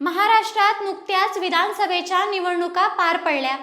महाराष्ट्रात नुकत्याच विधानसभेच्या निवडणुका पार पडल्या.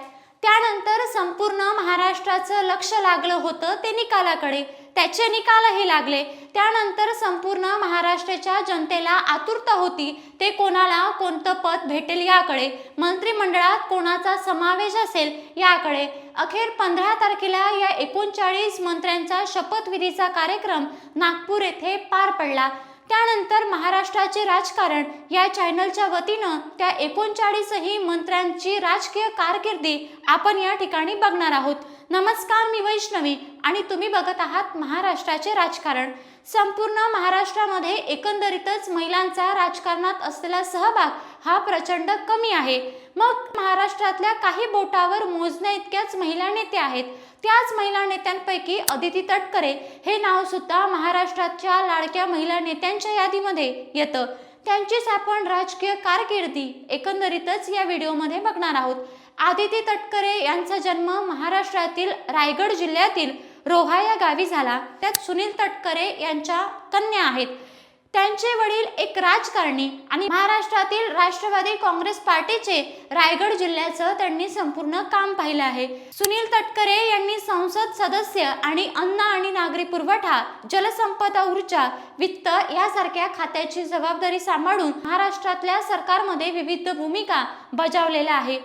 त्यानंतर संपूर्ण महाराष्ट्राचं लक्ष लागलं होतं ते निकालाकडे. त्याचे निकालही लागले. त्यानंतर संपूर्ण महाराष्ट्राच्या जनतेला आतुरता होती. ते कोणाला कोणतं पद भेटेल याकडे. मंत्रिमंडळात कोणाचा समावेश असेल याकडे. अखेर पंधरा तारखेला या एकोणचाळीस मंत्र्यांचा शपथविधीचा कार्यक्रम नागपूर येथे पार पडला. त्यानंतर महाराष्ट्राचे राजकारण या चॅनलच्या वतीनं त्या एकोणचाळीसही मंत्र्यांची राजकीय कारकिर्दी आपण या ठिकाणी बघणार आहोत. नमस्कार मी वैष्णवी आणि तुम्ही बघत आहात महाराष्ट्राचे राजकारण. संपूर्ण महाराष्ट्रामध्ये एकंदरीतच महिलांचा राजकारणात असलेला सहभाग हा प्रचंड कमी आहे. मग महाराष्ट्रातल्या काही बोटावर मोजण्या इतक्याच महिला नेते आहेत. त्याच महिला नेत्यांपैकी अदिती तटकरे हे नाव सुद्धा महाराष्ट्राच्या लाडक्या महिला नेत्यांच्या यादीमध्ये येतं. त्यांचीच आपण राजकीय कारकिर्दी एकंदरीतच या व्हिडिओमध्ये बघणार आहोत. आदिती तटकरे यांचा जन्म महाराष्ट्रातील रायगड जिल्ह्यातील रोहा या गावी झाला. त्यात सुनील तटकरे यांच्या कन्या आहेत. त्यांचे वडील एक राजकारणी आणि महाराष्ट्रातील राष्ट्रवादी काँग्रेस पार्टीचे रायगड जिल्ह्याचं त्यांनी संपूर्ण काम पाहिलं आहे. सुनील तटकरे यांनी संसद सदस्य आणि अन्न आणि नागरी पुरवठा जलसंपदा ऊर्जा वित्त यासारख्या खात्याची जबाबदारी सांभाळून महाराष्ट्रातल्या सरकारमध्ये विविध भूमिका बजावलेल्या आहे.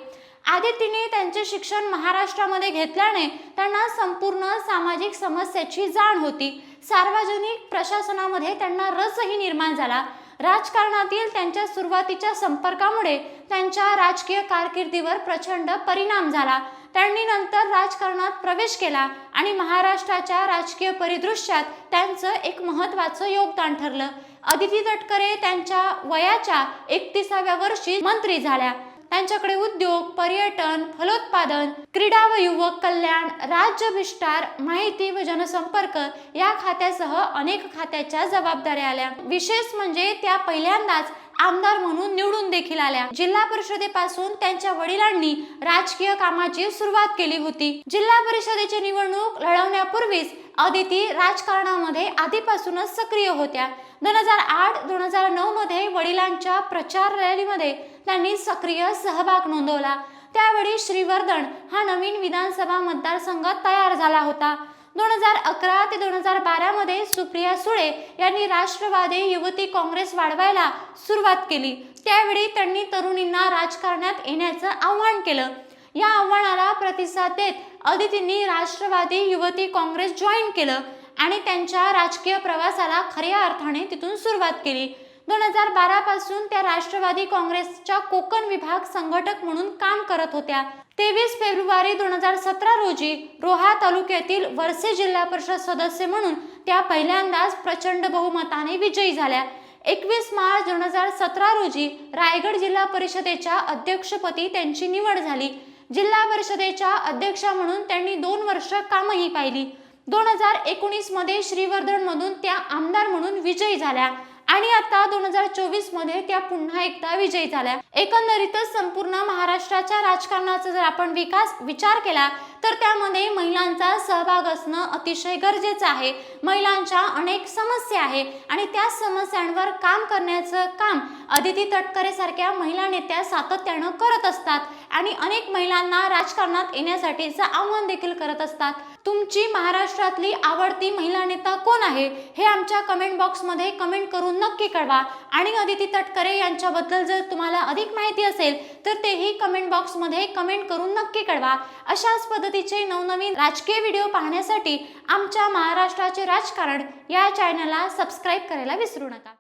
आदितीने त्यांचे शिक्षण महाराष्ट्रामध्ये घेतल्याने त्यांना संपूर्ण सामाजिक समस्याची जाण होती. सार्वजनिक प्रशासनामध्ये त्यांना रसही निर्माण झाला. राजकारणातील त्यांच्या सुरुवातीच्या संपर्कामुळे त्यांच्या राजकीय कारकिर्दीवर प्रचंड परिणाम झाला. त्यांनी नंतर राजकारणात प्रवेश केला आणि महाराष्ट्राच्या राजकीय परिदृश्यात त्यांचं एक महत्त्वाचं योगदान ठरलं. अदिती तटकरे त्यांच्या वयाच्या एकतीसाव्या वर्षी मंत्री झाल्या. त्यांच्याकडे उद्योग पर्यटन फलोत्पादन क्रीडा व युवक कल्याण राज्य विस्तार माहिती व जनसंपर्क या खात्यासह अनेक खात्याच्या जबाबदाऱ्या आल्या. विशेष म्हणजे त्या पहिल्यांदाच आमदार म्हणून निवडून देखील आल्या. जिल्हा परिषदेपासून त्यांच्या वडिलांनी राजकीय कामाची सुरुवात केली होती. जिल्हा परिषदेची निवडणूक लढवण्यापूर्वीच अदिती राजकारणामध्ये आधीपासूनच सक्रिय होत्या. दोन हजार आठ दोन हजार नऊ मध्ये वडिलांच्या प्रचार रॅलीमध्ये त्यांनी सक्रिय सहभाग नोंदवला. त्यावेळी श्रीवर्धन हा नवीन विधानसभा मतदारसंघ तयार झाला होता. दोन हजार अकरा ते दोन हजार बारामध्ये सुप्रिया सुळे यांनी राष्ट्रवादी युवती काँग्रेस वाढवायला सुरुवात केली. त्यावेळी त्यांनी तरुणींना राजकारणात येण्याचं आव्हान केलं. या आव्हानाला प्रतिसाद देत अदितींनी राष्ट्रवादी युवती काँग्रेस जॉईन केलं आणि त्यांच्या राजकीय प्रवासाला खऱ्या अर्थाने तिथून सुरुवात केली. दोन हजार बारा पासून त्या राष्ट्रवादी काँग्रेसच्या कोकण विभाग संघटक म्हणून काम करत होत्या. तेवीस फेब्रुवारी दोन हजार सतरा रोजी रोहा तालुक्यातील वरसे जिल्हा परिषद सदस्य म्हणून त्या पहिल्यांदाच प्रचंड बहुमताने विजयी झाल्या. एकवीस मार्च दोन हजार सतरा रोजी रायगड जिल्हा परिषदेच्या अध्यक्षपदी त्यांची निवड झाली. जिल्हा परिषदेच्या अध्यक्षा म्हणून त्यांनी दोन वर्ष कामही पाहिली. दोन हजार एकोणीसमध्ये श्रीवर्धन मधून त्या आमदार म्हणून विजयी झाल्या. आणि आता दोन हजार चोवीसमध्ये त्या पुन्हा एकदा विजयी झाल्या. एकंदरीतच संपूर्ण महाराष्ट्राच्या राजकारणाचा जर आपण विकास विचार केला तर त्यामध्ये महिलांचा सहभाग असणं अतिशय गरजेचं आहे. महिलांच्या अनेक समस्या आहे आणि त्या समस्यांवर काम करण्याचं काम अदिती तटकरे सारख्या महिला नेत्या सातत्यानं करत असतात आणि अनेक महिलांना राजकारणात येण्यासाठीचं आव्हान देखील करत असतात. तुमची महाराष्ट्रातली आवडती महिला नेता कोण आहे? हे आमच्या कमेंट बॉक्समध्ये कमेंट करून नक्की कळवा. आणि अदिती तटकरे यांच्याबद्दल जर तुम्हाला अधिक माहिती असेल तर तेही कमेंट बॉक्समध्ये कमेंट करून नक्की कळवा. अशाच पद्धती पद्धतीचे नवनवीन राजकीय व्हिडिओ पाहण्यासाठी आमच्या महाराष्ट्राचे राजकारण या चॅनलला सबस्क्राईब करायला विसरू नका.